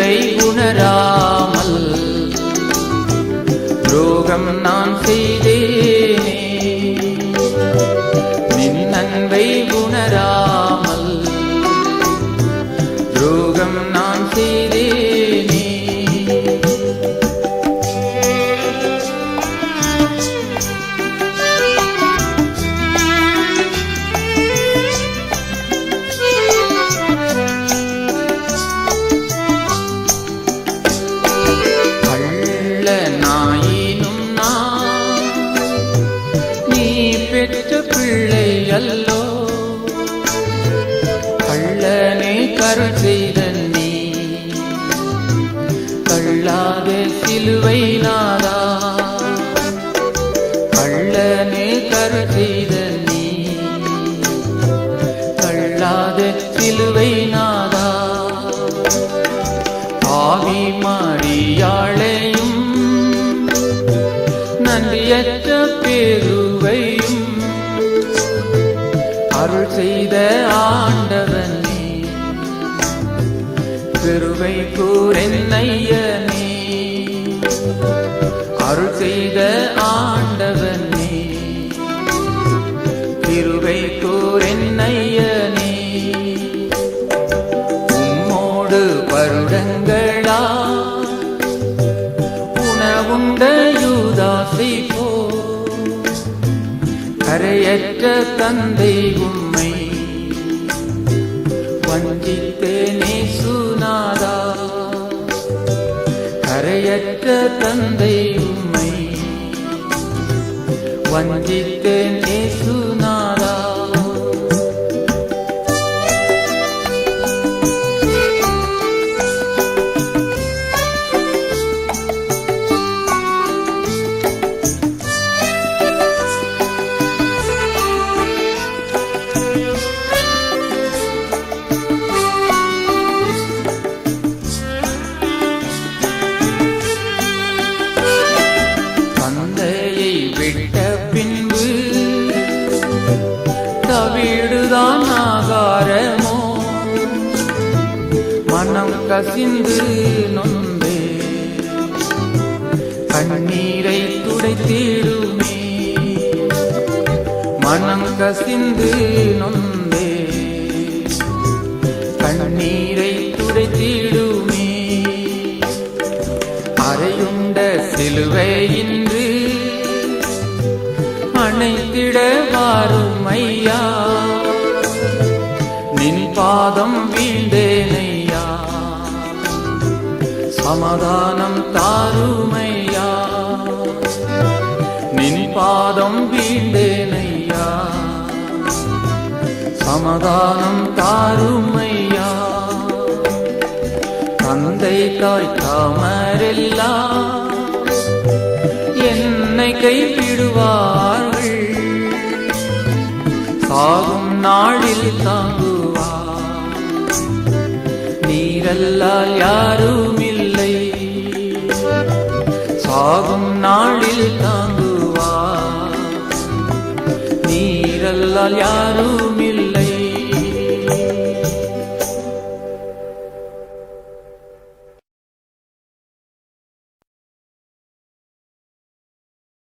அன்பை உணராமல் துரோகம் நான் செய்தேனே. சிலுவை நாதா. ஆவி மாறியாளையும் நன்றியற்ற பேருவையும் அருள் செய்த ஆண்டவனே. கிருபை கூறென்னையனே அருள் செய்த பத்து வருடங்களா? உணவுண்ட யூதாசை போ கரையற்ற தந்தை உண்மை வஞ்சித்தேனே சுனாதா கரையற்ற தந்தை உண்மை வஞ்சித்தேனே சுனாதா வீடுதான் ஆகாரமோ? மனம் கசிந்து நொந்தே. கண்ணீரை துடைத்திடுமே. மனம் கசிந்து நொந்தே. கண்ணீரை துடைத்திடுமே. அறையுண்ட சிலுவை இன்று அணைத்திட வாரும் ஐயா நின் பாதம் வீழ்ந்தேனையா? சமாதானம் தாருமையா? நின் பாதம் வீழ்ந்தேனையா? சமாதானம் தாருமையா? தந்தை தாய் தாமரெல்லாம் என்னை கைவிடுவார். ஆகும் நாளில் தாங்குவா. நீரல்லால் யாரும் இல்லை சாகும் நாளில் தாங்குவா. நீரல்லால் யாரும்